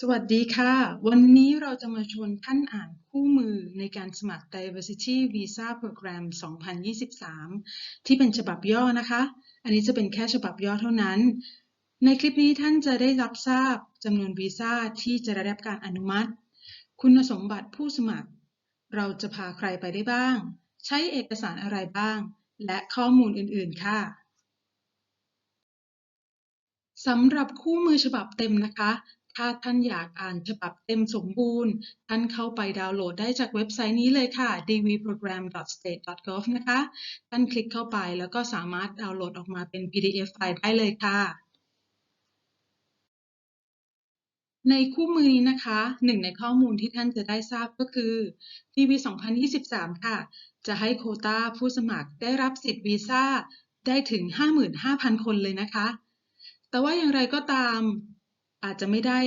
สวัสดีค่ะ วันนี้เราจะมาชวนท่านอ่านคู่มือในการสมัคร Diversity Visa Program 2023 ที่เป็นฉบับย่อนะคะ อันนี้จะเป็นแค่ฉบับย่อเท่านั้น ในคลิปนี้ท่านจะได้รับทราบจำนวนวีซ่าที่จะได้รับการอนุมัติ คุณสมบัติผู้สมัคร เราจะพาใครไปได้บ้าง ใช้เอกสารอะไรบ้าง และข้อมูลอื่นๆ ค่ะสำหรับคู่มือฉบับเต็มนะคะ ถ้าท่านอยากอ่านฉบับเต็มสมบูรณ์ ท่านเข้าไปดาวน์โหลดได้จากเว็บไซต์นี้เลยค่ะ dvprogram.state.gov นะคะ ท่านคลิกเข้าไปแล้วก็สามารถดาวน์โหลดออกมาเป็น PDF ไฟล์ได้เลยค่ะในคู่มือนี้นะคะหนึ่งในข้อมูลที่ท่านจะได้ทราบก็คือ DV 2023 ค่ะ จะให้โคตาผู้สมัครได้รับสิทธิ์วีซ่าได้ถึง 55,000 คนเลยนะคะ แต่ว่าอย่างไรก็ตาม อาจจะไม่ได้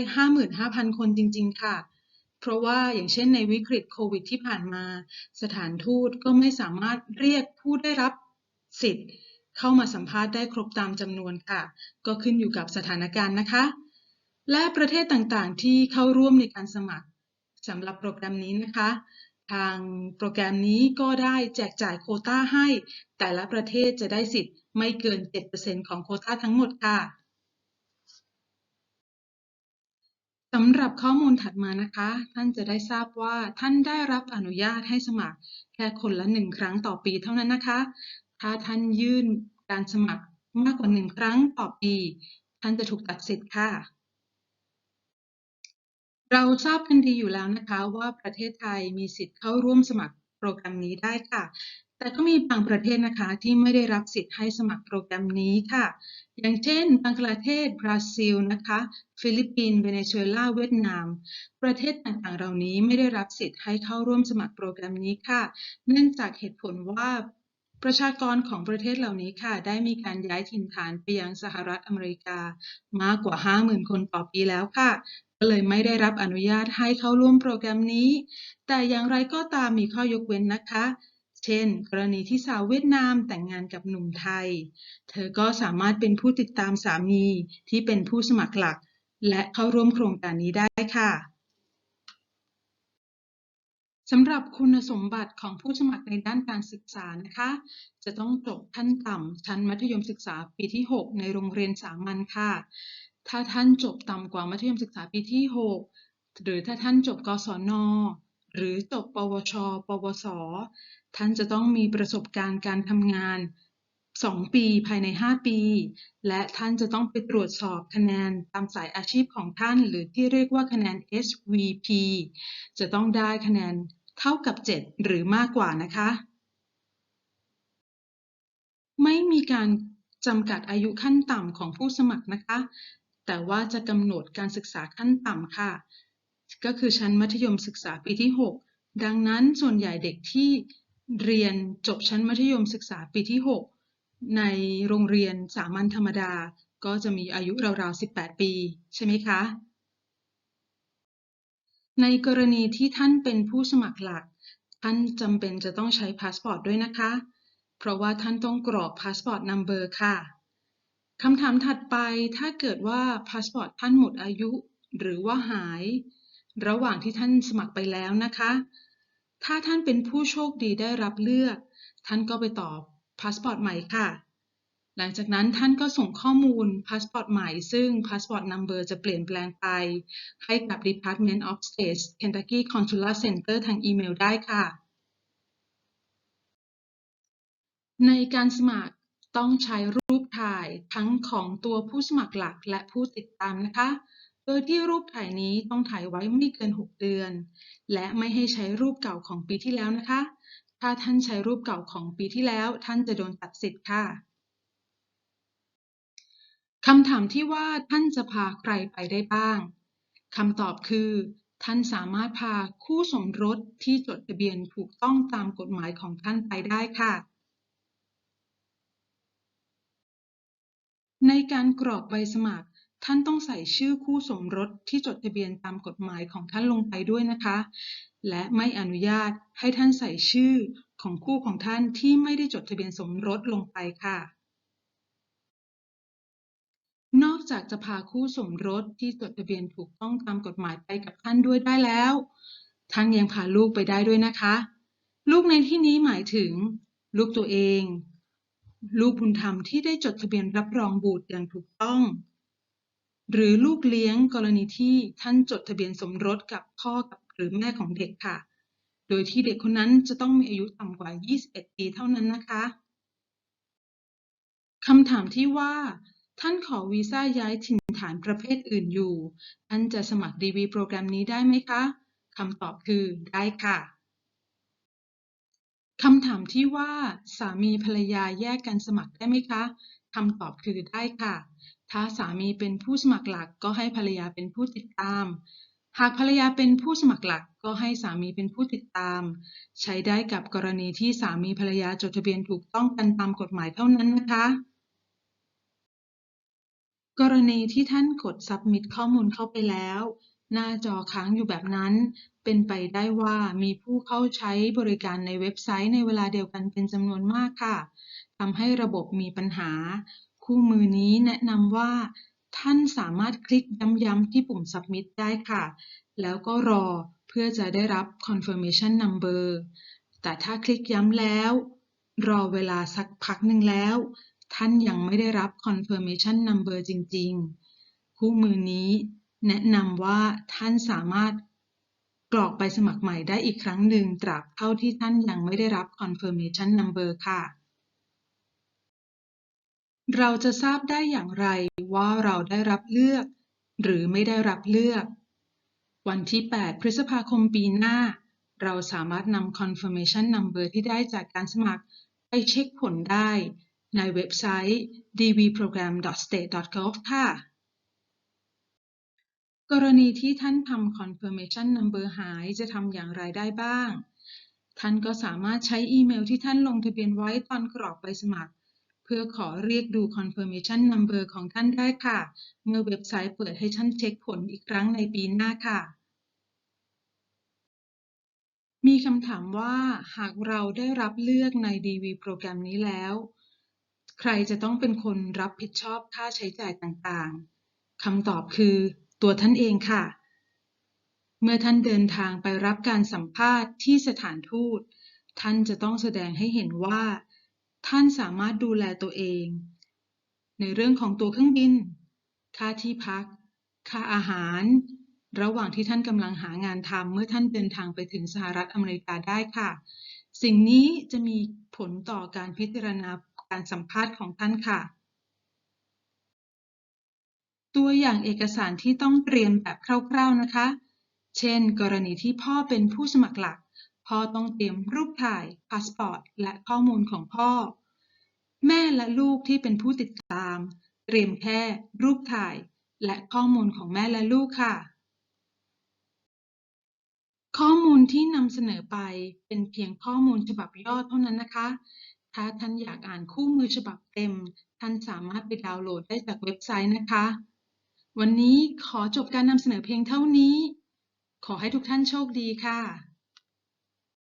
55,000 คนจริง ๆ ค่ะ เพราะว่าอย่างเช่นในวิกฤตโควิดที่ผ่านมา สถานทูตก็ไม่สามารถเรียกผู้ได้รับสิทธิ์ เข้ามาสัมภาษณ์ได้ครบตามจำนวนค่ะ ก็ขึ้นอยู่กับสถานการณ์นะคะ และประเทศต่างๆ ที่เข้าร่วมในการสมัครสำหรับโปรแกรมนี้นะคะ ทางโปรแกรมนี้ก็ได้แจกจ่ายโคต้าให้ แต่ละประเทศจะได้สิทธิ์ไม่เกิน 7%ของโคต้าทั้งหมดค่ะ สำหรับข้อมูลถัดมานะคะ ท่านจะได้ทราบว่าท่านได้รับอนุญาตให้สมัครแค่คนละหนึ่งครั้งต่อปีเท่านั้นนะคะ ถ้าท่านยื่นการสมัครมากกว่าหนึ่งครั้งต่อปี ท่านจะถูกตัดสิทธิ์ค่ะ เราทราบกันดีอยู่แล้วนะคะว่าประเทศไทยมีสิทธิ์เข้าร่วมสมัครโปรแกรมนี้ได้ค่ะ แต่ก็มีบางประเทศนะคะที่ไม่ได้รับสิทธิ์ให้สมัครโปรแกรมนี้ค่ะ อย่างเช่น บังกลาเทศ บราซิลนะคะ ฟิลิปปินส์เวเนซุเอลา เวียดนาม ประเทศต่างๆ เหล่านี้ไม่ได้รับสิทธิ์ให้เข้าร่วมสมัครโปรแกรมนี้ค่ะ เนื่องจากเหตุผลว่าประชากรของประเทศเหล่านี้ค่ะ ได้มีการย้ายถิ่นฐานไปยังสหรัฐอเมริกามากกว่า 50,000 คนต่อปีแล้วค่ะ ก็เลยไม่ได้รับอนุญาตให้เข้าร่วมโปรแกรมนี้ แต่อย่างไรก็ตามมีข้อยกเว้นนะคะ เช่น กรณีที่สาวเวียดนามแต่งงานกับหนุ่มไทย เธอก็สามารถเป็นผู้ติดตามสามีที่เป็นผู้สมัครหลัก และเข้าร่วมโครงการนี้ได้ค่ะสำหรับคุณสมบัติของผู้สมัครในด้านการศึกษานะคะ จะต้องจบขั้นต่ำชั้นมัธยมศึกษาปีที่ 6 ในโรงเรียนสามัญค่ะ ถ้าท่านจบต่ำกว่ามัธยมศึกษาปีที่ 6 หรือถ้าท่านจบกศน หรือจบ ปวช ปวส ท่านจะต้องมีประสบการณ์การทำงาน 2 ปีภายใน 5 ปี และท่านจะต้องไปตรวจสอบคะแนนตามสายอาชีพของท่าน หรือที่เรียกว่าคะแนน SVP จะต้องได้คะแนนเท่ากับ 7 หรือมากกว่านะคะ ไม่มีการจำกัดอายุขั้นต่ำของผู้สมัครนะคะ แต่ว่าจะกำหนดการศึกษาขั้นต่ำค่ะ ก็คือชั้นมัธยมศึกษาปีที่ 6 ดังนั้นส่วนใหญ่เด็กที่ เรียนจบชั้นมัธยมศึกษาปีที่ 6 ในโรงเรียนสามัญธรรมดา ก็จะมีอายุราวๆ 18 ปี ใช่ไหมคะ ในกรณีที่ท่านเป็นผู้สมัครหลัก ท่านจำเป็นจะต้องใช้พาสปอร์ตด้วยนะคะ เพราะว่าท่านต้องกรอกพาสปอร์ตนัมเบอร์ค่ะคำถามถัดไปถ้าเกิดว่าพาสปอร์ตท่านหมดอายุ หรือว่าหาย ระหว่างที่ท่านสมัครไปแล้วนะคะ ถ้าท่านเป็นผู้โชคดีได้รับเลือก ท่านก็ไปต่อพาสปอร์ตใหม่ค่ะ หลังจากนั้นท่านก็ส่งข้อมูลพาสปอร์ตใหม่ ซึ่งพาสปอร์ตนัมเบอร์จะเปลี่ยนแปลงไป ให้กับ Department of State Kentucky Consular Center ทางอีเมลได้ค่ะ ในการสมัครต้องใช้รูปถ่ายทั้งของตัวผู้สมัครหลักและผู้ติดตามนะคะ ดยที่รูปถ่ายนี้ต้องถ่ายไว้ไม่เกิน 6 เดือน และไม่ให้ใช้รูปเก่าของปีที่แล้วนะคะ ถ้าท่านใช้รูปเก่าของปีที่แล้ว ท่านจะโดนตัดสิทธิ์ค่ะคำถามที่ว่าท่านจะพาใครไปได้บ้าง คำตอบคือ ท่านสามารถพาคู่สมรสที่จดทะเบียนถูกต้องตามกฎหมายของท่านไปได้ค่ะ ในการกรอกใบสมัคร ท่านต้องใส่ชื่อคู่สมรสที่จดทะเบียนตามกฎหมายของท่านลงไปด้วยนะคะ และไม่อนุญาตให้ท่านใส่ชื่อของคู่ของท่านที่ไม่ได้จดทะเบียนสมรสลงไปค่ะ นอกจากจะพาคู่สมรสที่จดทะเบียนถูกต้องตามกฎหมายไปกับท่านด้วยได้แล้ว ท่านยังพาลูกไปได้ด้วยนะคะ ลูกในที่นี้หมายถึง ลูกตัวเอง ลูกบุญธรรมที่ได้จดทะเบียนรับรองบุตรอย่างถูกต้อง หรือลูกเลี้ยงกรณีที่ท่านจดทะเบียนสมรสกับพ่อกับหรือแม่ของเด็กค่ะ โดยที่เด็กคนนั้นจะต้องมีอายุต่ำกว่า 21 ปีเท่านั้นนะคะคำถามที่ว่า ท่านขอวีซ่าย้ายถิ่นฐานประเภทอื่นอยู่ ท่านจะสมัคร DV โปรแกรมนี้ได้ไหมคะคำตอบคือได้ค่ะ คำถามที่ว่าสามีภรรยาแยกกันสมัครได้ไหมคะคำตอบคือได้ค่ะ ถ้าสามีเป็นผู้สมัครหลักก็ให้ภรรยาเป็นผู้ติดตาม หากภรรยาเป็นผู้สมัครหลักก็ให้สามีเป็นผู้ติดตาม ใช้ได้กับกรณีที่สามีภรรยาจดทะเบียนถูกต้องกันตามกฎหมายเท่านั้นนะคะ กรณีที่ท่านกด submit ข้อมูลเข้าไปแล้ว หน้าจอค้างอยู่แบบนั้น เป็นไปได้ว่ามีผู้เข้าใช้บริการในเว็บไซต์ในเวลาเดียวกันเป็นจำนวนมากค่ะทำให้ระบบมีปัญหา คู่มือนี้แนะนำว่า ท่านสามารถคลิกย้ำๆที่ปุ่ม submit ได้ค่ะ แล้วก็รอเพื่อจะได้รับ confirmation number แต่ถ้าคลิกย้ำแล้ว รอเวลาสักพักหนึ่งแล้ว ท่านยังไม่ได้รับ confirmation number จริง ๆ คู่มือนี้ แนะนำว่าท่านสามารถ กรอกไปสมัครใหม่ได้อีกครั้งหนึ่งตราบเท่าที่ท่านยังไม่ได้รับ confirmation number ค่ะ เราจะทราบได้อย่างไรว่าเราได้รับเลือก หรือไม่ได้รับเลือก วันที่ 8 พฤษภาคมปีหน้า เราสามารถนำ confirmation number ที่ได้จากการสมัครไปเช็คผลได้ ในเว็บไซต์ dvprogram.state.gov ค่ะ กรณีที่ท่านทำ confirmation number หายจะทำอย่างไรได้บ้าง ท่านก็สามารถใช้อีเมลที่ท่านลงทะเบียนไว้ตอนกรอกใบสมัคร เพื่อขอเรียกดู confirmation number ของท่านได้ค่ะ เมื่อเว็บไซต์เปิดให้ท่านเช็คผลอีกครั้งในปีหน้าค่ะ มีคำถามว่าหากเราได้รับเลือกใน DV โปรแกรมนี้แล้ว ใครจะต้องเป็นคนรับผิดชอบค่าใช้จ่ายต่างๆคำตอบคือ ตัวท่านเองค่ะ เมื่อท่านเดินทางไปรับการสัมภาษณ์ที่สถานทูต ท่านจะต้องแสดงให้เห็นว่า ท่านสามารถดูแลตัวเอง ในเรื่องของตัวเครื่องบิน ค่าที่พัก ค่าอาหาร ระหว่างที่ท่านกำลังหางานทำเมื่อท่านเดินทางไปถึงสหรัฐอเมริกาได้ค่ะ สิ่งนี้จะมีผลต่อการพิจารณาการสัมภาษณ์ของท่านค่ะ ตัวอย่างเอกสารที่ต้องเตรียมแบบคร่าวๆนะคะ เช่น กรณีที่พ่อเป็นผู้สมัครหลัก พ่อต้องเตรียมรูปถ่าย พาสปอร์ต และข้อมูลของพ่อ แม่และลูกที่เป็นผู้ติดตาม เตรียมแค่รูปถ่าย และข้อมูลของแม่และลูกค่ะ ข้อมูลที่นำเสนอไปเป็นเพียงข้อมูลฉบับย่อเท่านั้นนะคะ ถ้าท่านอยากอ่านคู่มือฉบับเต็ม ท่านสามารถไปดาวน์โหลดได้จากเว็บไซต์นะคะ วันนี้ขอจบการนำเสนอเพียงเท่านี้ ขอให้ทุกท่านโชคดีค่ะ